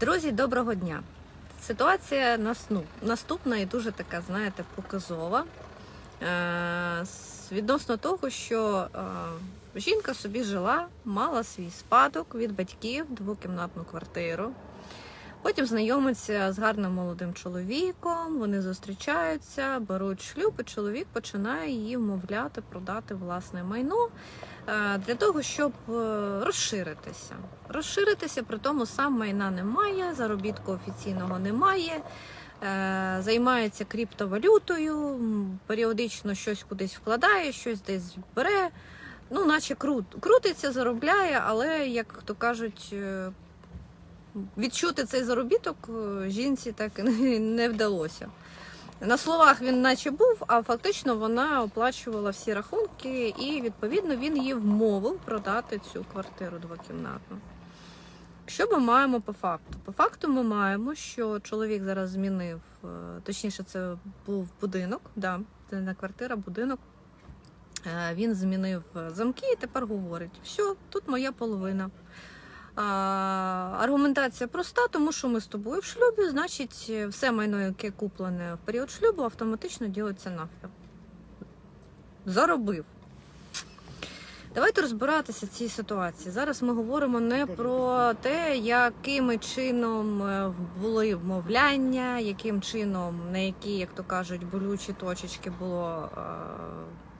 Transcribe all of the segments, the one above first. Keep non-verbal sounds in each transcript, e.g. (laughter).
Друзі, доброго дня. Ситуація насну- наступна і дуже така, знаєте, показова. Е, Відносно того, що е, жінка собі жила, мала свій спадок від батьків, двокімнатну квартиру. Потім знайомиться з гарним молодим чоловіком, вони зустрічаються, беруть шлюб, і чоловік починає її вмовляти продати власне майно е, для того, щоб е, розширитися. Розширитися, при тому сам майна немає, заробітку офіційного немає. е, Займається криптовалютою, періодично щось кудись вкладає, щось десь бере. Ну, наче крут, крутиться, заробляє, але, як то кажуть, відчути цей заробіток е, жінці так (laughs) не- вдалося. На словах він наче був, а фактично вона оплачувала всі рахунки, і відповідно він її вмовив продати цю квартиру двокімнатну. Що ми маємо по факту? По факту ми маємо, що чоловік зараз змінив, е, точніше, це був будинок, да, це не квартира, будинок. Е, Він змінив замки і тепер говорить: все, тут моя половина. Аргументація проста, тому що ми з тобою в шлюбі, значить, все майно, яке куплене в період шлюбу, автоматично ділиться навпіл. Заробив. Давайте розбиратися в цій ситуації. Зараз ми говоримо не про те, якими чином е, були вмовляння, яким чином, на які, як то кажуть, болючі точечки було е,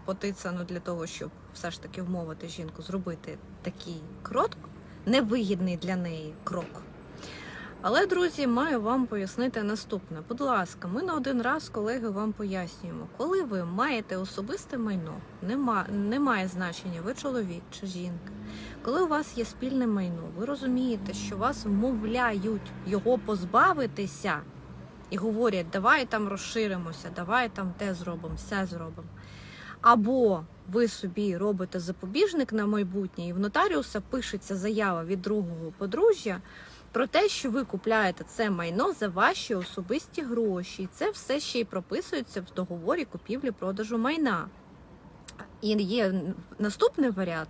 потицяно для того, щоб все ж таки вмовити жінку зробити такий крок, невигідний для неї крок. Але, друзі, маю вам пояснити наступне. Будь ласка, ми на один раз, колеги, вам пояснюємо, коли ви маєте особисте майно, нема, немає значення, ви чоловік чи жінка. Коли у вас є спільне майно, ви розумієте, що вас вмовляють його позбавитися і говорять, давай там розширимося, давай там те зробимо, все зробимо. Або ви собі робите запобіжник на майбутнє, і в нотаріуса пишеться заява від другого подружжя про те, що ви купляєте це майно за ваші особисті гроші. І це все ще й прописується в договорі купівлі-продажу майна. І є наступний варіант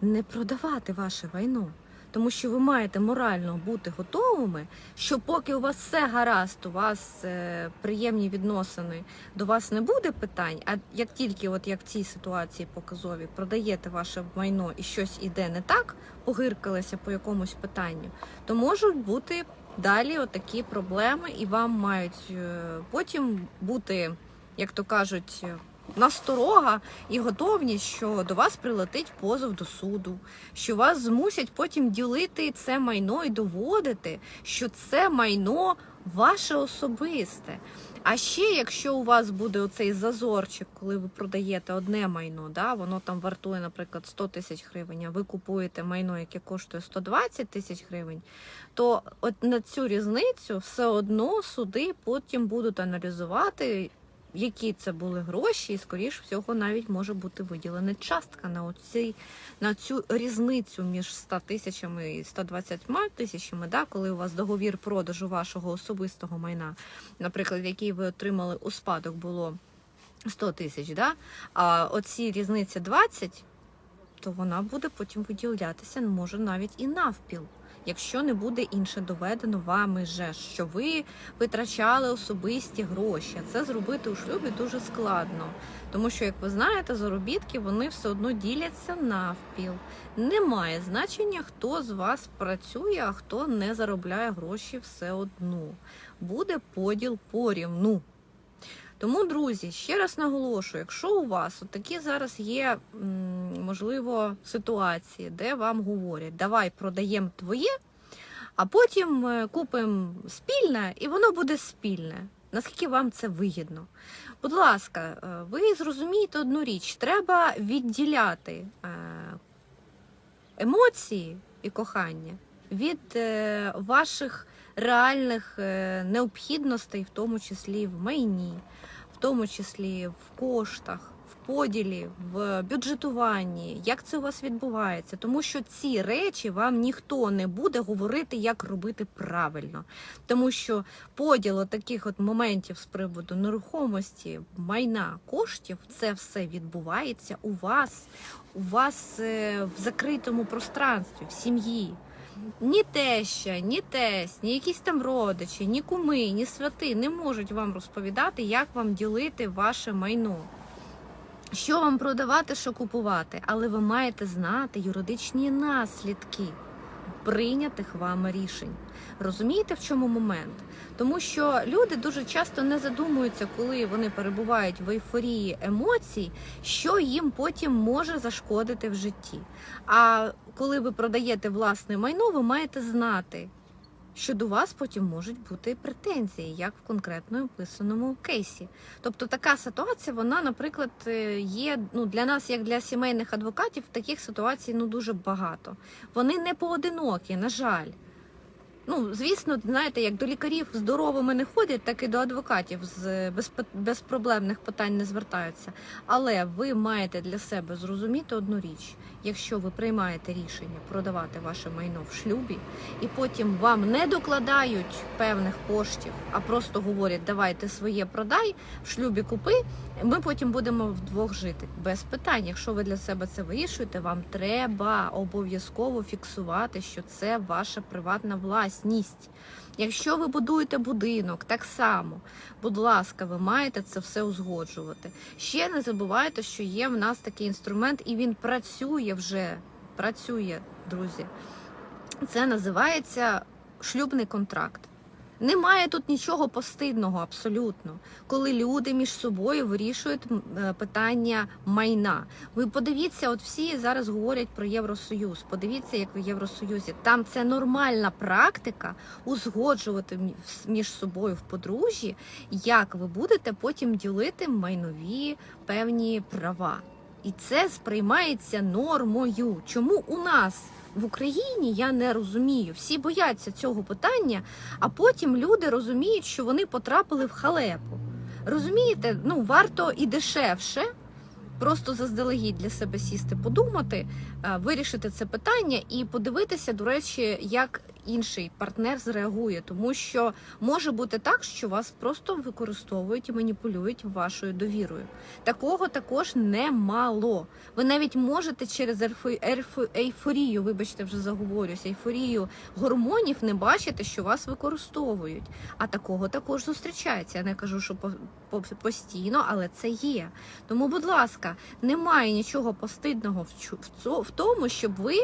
не продавати ваше майно. Тому що ви маєте морально бути готовими, що поки у вас все гаразд, у вас е, приємні відносини, до вас не буде питань. А як тільки, от як в цій ситуації показові, продаєте ваше майно і щось іде не так, погиркалися по якомусь питанню, то можуть бути далі отакі проблеми, і вам мають е, потім бути, як то кажуть, насторога і готовність, що до вас прилетить позов до суду, що вас змусять потім ділити це майно і доводити, що це майно ваше особисте. А ще, якщо у вас буде оцей зазорчик, коли ви продаєте одне майно, да, воно там вартує, наприклад, 100 тисяч гривень, а ви купуєте майно, яке коштує 120 тисяч гривень, то от на цю різницю все одно суди потім будуть аналізувати, які це були гроші, і, скоріш всього, навіть може бути виділена частка на, оці, на цю різницю між 100 тисячами і 120 тисячами, да, коли у вас договір продажу вашого особистого майна, наприклад, який ви отримали у спадок, було 100 тисяч, да, а оці різниця 20, то вона буде потім виділятися, може навіть і навпіл. Якщо не буде інше доведено вами же, що ви витрачали особисті гроші, це зробити у шлюбі дуже складно, тому що, як ви знаєте, заробітки вони все одно діляться навпіл. Немає значення, хто з вас працює, а хто не заробляє гроші все одно. Буде поділ порівну. Тому, друзі, ще раз наголошую, якщо у вас такі зараз є, можливо, ситуації, де вам говорять, давай продаємо твоє, а потім е, купимо спільне, і воно буде спільне. Наскільки вам це вигідно? Будь ласка, е, ви зрозумієте одну річ: треба відділяти е, емоції і кохання від ваших реальних е, необхідностей, в тому числі в майні, в тому числі в коштах, в поділі, в бюджетуванні, як це у вас відбувається, тому що ці речі вам ніхто не буде говорити, як робити правильно. Тому що поділ таких от моментів з приводу нерухомості, майна, коштів, це все відбувається у вас, у вас е, в закритому пространстві, в сім'ї. Ні теща, ні тесть, ні якісь там родичі, ні куми, ні святи не можуть вам розповідати, як вам ділити ваше майно. Що вам продавати, що купувати, але ви маєте знати юридичні наслідки прийнятих вами рішень. Розумієте, в чому момент? Тому що люди дуже часто не задумуються, коли вони перебувають в ейфорії емоцій, що їм потім може зашкодити в житті. А коли ви продаєте власне майно, ви маєте знати, що до вас потім можуть бути претензії, як в конкретно описаному кейсі. Тобто така ситуація, вона, наприклад, е, є ну для нас, як для сімейних адвокатів, таких ситуацій ну дуже багато. Вони не поодинокі, на жаль. Ну, звісно, знаєте, як до лікарів здоровими не ходять, так і до адвокатів з без, безпроблемних питань не звертаються. Але ви маєте для себе зрозуміти одну річ: якщо ви приймаєте рішення продавати ваше майно в шлюбі, і потім вам не докладають певних коштів, а просто говорять, давайте своє продай, в шлюбі купи, ми потім будемо вдвох жити. Без питань. Якщо ви для себе це вирішуєте, вам треба обов'язково фіксувати, що це ваша приватна власність. Якщо ви будуєте будинок, так само, будь ласка, ви маєте це все узгоджувати. Ще не забувайте, що є в нас такий інструмент, і він працює вже. Працює, друзі. Це називається шлюбний контракт. Немає тут нічого постидного абсолютно, коли люди між собою вирішують е, питання майна. Ви подивіться, от всі зараз говорять про Євросоюз. Подивіться, як в Євросоюзі там це нормальна практика узгоджувати між собою в подружжі, як ви будете потім ділити майнові певні права. І це сприймається нормою. Чому у нас в Україні я не розумію? Всі бояться цього питання, а потім люди розуміють, що вони потрапили в халепу. Розумієте, ну варто і дешевше. Просто заздалегідь для себе сісти, подумати, е, вирішити це питання і подивитися, до речі, як інший партнер зреагує, тому що може бути так, що вас просто використовують і маніпулюють вашою довірою. Такого також немало. Ви навіть можете через ейфорію, вибачте, вже заговорюсь, ейфорію гормонів не бачити, що вас використовують. А такого також зустрічається. Я не кажу, що по- по- постійно, але це є. Тому, будь ласка, немає нічого постидного в в в тому, щоб ви.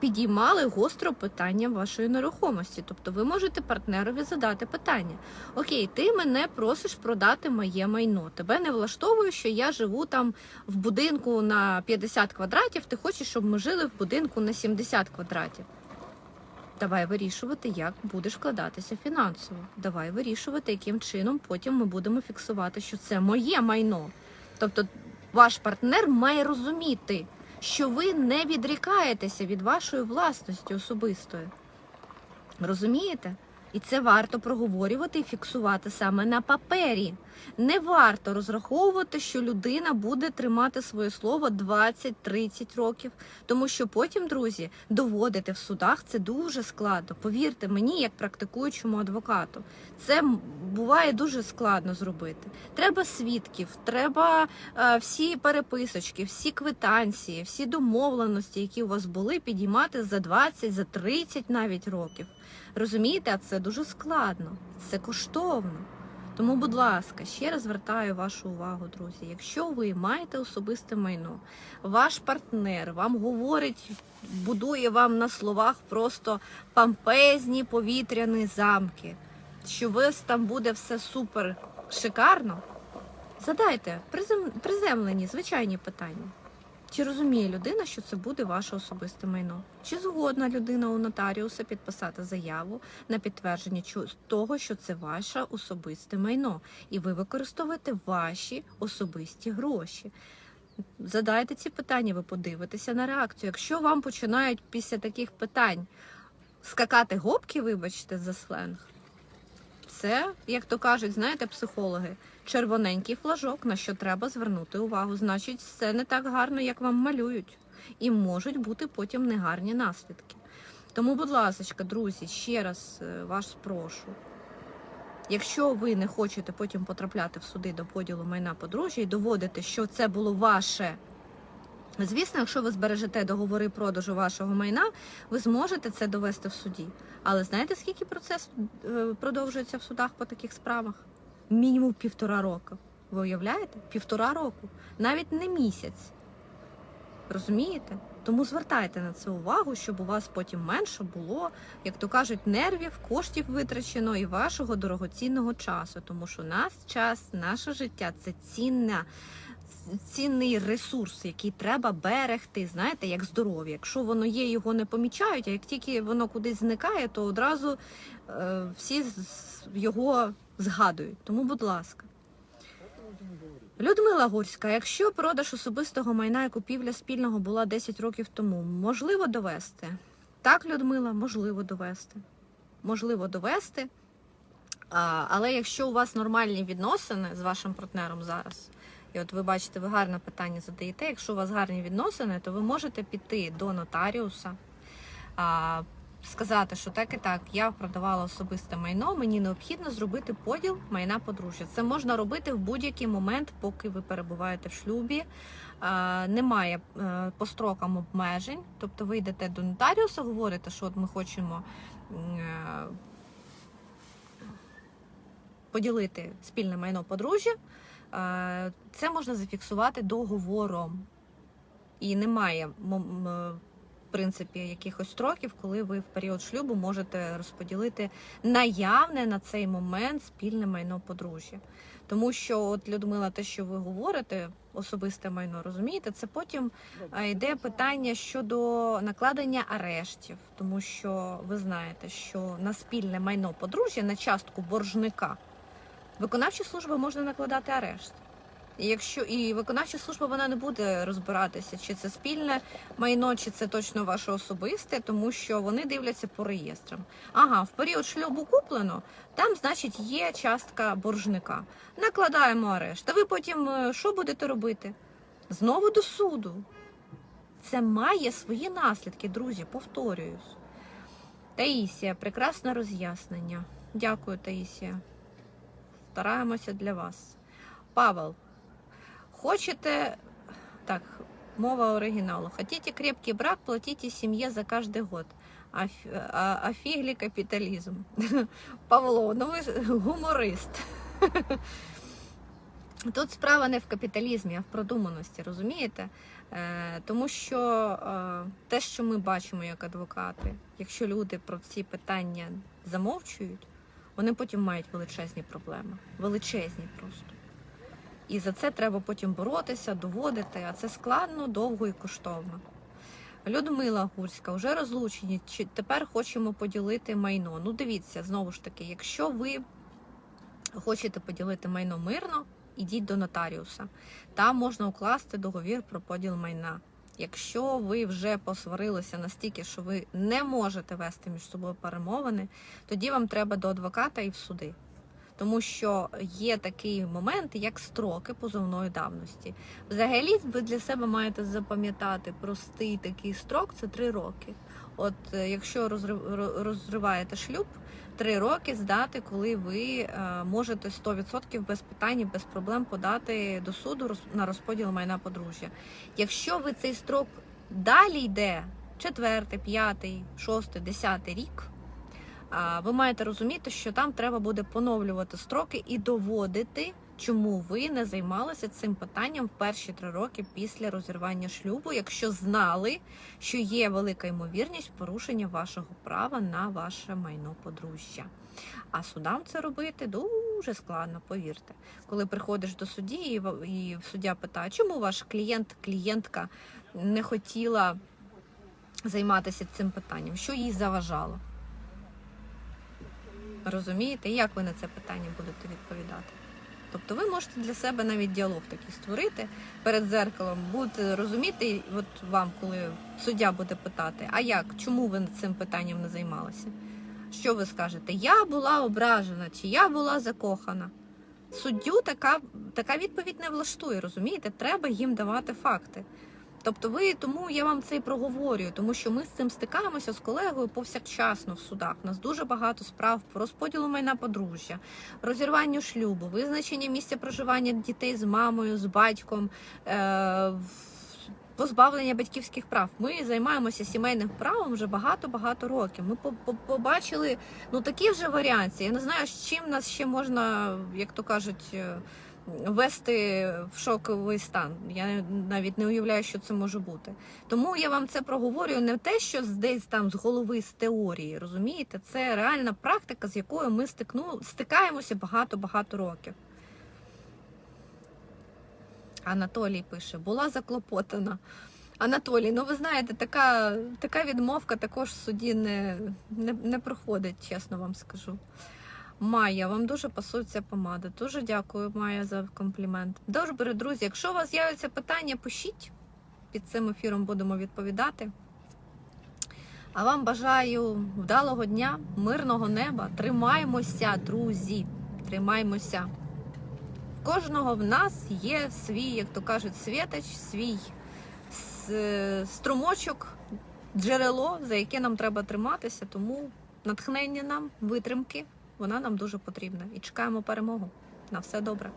Підіймали гостро питання вашої нерухомості, тобто ви можете партнерові задати питання: Окей, ти мене просиш продати моє майно. Тебе не влаштовує, що я живу там в будинку на 50 квадратів. Ти хочеш, щоб ми жили в будинку на 70 квадратів. Давай вирішувати, як будеш вкладатися фінансово. Давай вирішувати, яким чином потім ми будемо фіксувати, що це моє майно. Тобто, ваш партнер має розуміти, що ви не відрікаєтеся від вашої власності особистої. Розумієте? І це варто проговорювати і фіксувати саме на папері. Не варто розраховувати, що людина буде тримати своє слово 20-30 років, тому що потім, друзі, доводити в судах це дуже складно. Повірте мені, як практикуючому адвокату, це буває дуже складно зробити. Треба свідків, треба е, всі переписочки, всі квитанції, всі домовленості, які у вас були, підіймати за 20, за 30 навіть років. Розумієте, а це дуже складно, це коштовно. Тому, будь ласка, ще раз звертаю вашу увагу, друзі. Якщо ви маєте особисте майно, ваш партнер вам говорить, будує вам на словах просто пампезні повітряні замки, що у вас там буде все супер шикарно. Задайте призем- приземлені, звичайні питання. Чи розуміє людина, що це буде ваше особисте майно? Чи згодна людина у нотаріуса підписати заяву на підтвердження того, що це ваше особисте майно, і ви використовуєте ваші особисті гроші? Задайте ці питання, ви подивитеся на реакцію. Якщо вам починають після таких питань скакати гопки, вибачте за сленг, це, як то кажуть, знаєте, психологи, червоненький флажок, на що треба звернути увагу. Значить, все не так гарно, як вам малюють, і можуть бути потім негарні наслідки. Тому, будь ласка, друзі, ще раз е, вас прошу. Якщо ви не хочете потім потрапляти в суди до поділу майна подружжя і доводити, що це було ваше Звісно, якщо ви збережете договори продажу вашого майна, ви зможете це довести в суді. Але знаєте, скільки процес е, продовжується в судах по таких справах? Мінімум півтора року. Ви уявляєте? Півтора року, навіть не місяць. Розумієте? Тому звертайте на це увагу, щоб у вас потім менше було, як то кажуть, нервів, коштів витрачено і вашого дорогоцінного часу. Тому що у нас час, наше життя це цінна, цінний ресурс, який треба берегти. Знаєте, як здоров'я. Якщо воно є, його не помічають, а як тільки воно кудись зникає, то одразу е, всі його згадують. Тому, будь ласка. Людмила Гурська, якщо продаж особистого майна і купівля спільного була 10 років тому, можливо довести? Так, Людмила, можливо довести. Можливо довести. А, але якщо у вас нормальні відносини з вашим партнером зараз, і от ви бачите, ви гарне питання задаєте. Якщо у вас гарні відносини, то ви можете піти до нотаріуса, а, сказати, що так і так, я продавала особисте майно, мені необхідно зробити поділ майна подружжя. Це можна робити в будь-який момент, поки ви перебуваєте в шлюбі. А, Немає е, по строкам обмежень. Тобто ви йдете до нотаріуса, говорите, що от ми хочемо е, поділити спільне майно подружжя. Е, Це можна зафіксувати договором. І немає в принципі якихось строків, коли ви в період шлюбу можете розподілити наявне на цей момент спільне майно подружжя. Тому що, от Людмила, те, що ви говорите, особисте майно, розумієте, це потім е, йде питання щодо накладення арештів, тому що ви знаєте, що на спільне майно подружжя, на частку боржника, виконавча служба може накладати арешт. Якщо і виконавча служба вона не буде розбиратися, чи це спільне майно, чи це точно ваше особисте, тому що вони дивляться по реєстрам. Ага, в період шлюбу куплено, там, значить, є частка боржника. Накладаємо арешт. А ви потім е, що будете робити? Знову до суду. Це має свої наслідки, друзі, повторююсь. Таїсія, прекрасне роз'яснення. Дякую, Таїсія. Стараємося для вас. Павел, хочете. Так, мова оригіналу. Хотите крепкий брак, платите семье за каждый год. А, а, а фіглі капіталізм. (laughs) Павло, ну ви гуморист. (laughs) Тут справа не в капіталізмі, а в продуманості, розумієте? Е, тому що е, те, що ми бачимо як адвокати, якщо люди про ці питання замовчують, вони потім мають величезні проблеми. Величезні просто. І за це треба потім боротися, доводити, а це складно, довго і коштовно. Людмила Гурська, вже розлучені, чи тепер хочемо поділити майно. Ну, дивіться, знову ж таки, якщо ви хочете поділити майно мирно, ідіть до нотаріуса. Там можна укласти договір про поділ майна. Якщо ви вже посварилися настільки, що ви не можете вести між собою перемовини, тоді вам треба до адвоката і в суди. Тому що є такий момент, як строки позовної давності. Взагалі, ви для себе маєте запам'ятати простий такий строк це три роки. От е, якщо розрив- розриваєте шлюб, три роки здати, коли ви е, можете 100% без питань, без проблем подати до суду на розподіл майна подружжя. Якщо ви цей строк далі йде, четвертий, п'ятий, шостий, десятий рік. Ви маєте розуміти, що там треба буде поновлювати строки і доводити, чому ви не займалися цим питанням в перші три роки після розірвання шлюбу, якщо знали, що є велика ймовірність порушення вашого права на ваше майно подружжя. А судам це робити дуже складно, повірте. Коли приходиш до судді, і суддя питає, чому ваш клієнт, клієнтка не хотіла займатися цим питанням, що їй заважало. Розумієте, як ви на це питання будете відповідати? Тобто ви можете для себе навіть діалог такий створити перед зеркалом, будете розуміти, от вам, коли суддя буде питати, а як, чому ви цим питанням не займалися? Що ви скажете? Я була ображена чи я була закохана? Суддю така, така відповідь не влаштує, розумієте? Треба їм давати факти. Тобто ви тому я вам це і проговорюю, тому що ми з цим стикаємося з колегою повсякчасно в судах. У нас дуже багато справ по розподілу майна подружжя, розірванню шлюбу, визначення місця проживання дітей з мамою, з батьком, е- позбавлення батьківських прав. Ми займаємося сімейним правом вже багато-багато років. Ми по- по- побачили ну такі вже варіації. Я не знаю, з чим нас ще можна, як то кажуть, е, ввести в шоковий стан. Я навіть не уявляю, що це може бути. Тому я вам це проговорюю не те, що десь там з голови з теорії, розумієте? Це реальна практика, з якою ми стикну, стикаємося багато-багато років. Анатолій пише, була заклопотана. Анатолій, ну ви знаєте, така, така відмовка також в суді не, не, не проходить, чесно вам скажу. Майя, вам дуже пасується помада. Дуже дякую, Майя, за комплімент. Добре, друзі, якщо у вас з'являться питання, пишіть. Під цим ефіром будемо відповідати. А вам бажаю вдалого дня, мирного неба. Тримаймося, друзі. Тримаймося. В кожного в нас є свій, як то кажуть, світоч, свій струмочок, джерело, за яке нам треба триматися. Тому натхнення нам, витримки, вона нам дуже потрібна. І чекаємо перемогу. На все добре.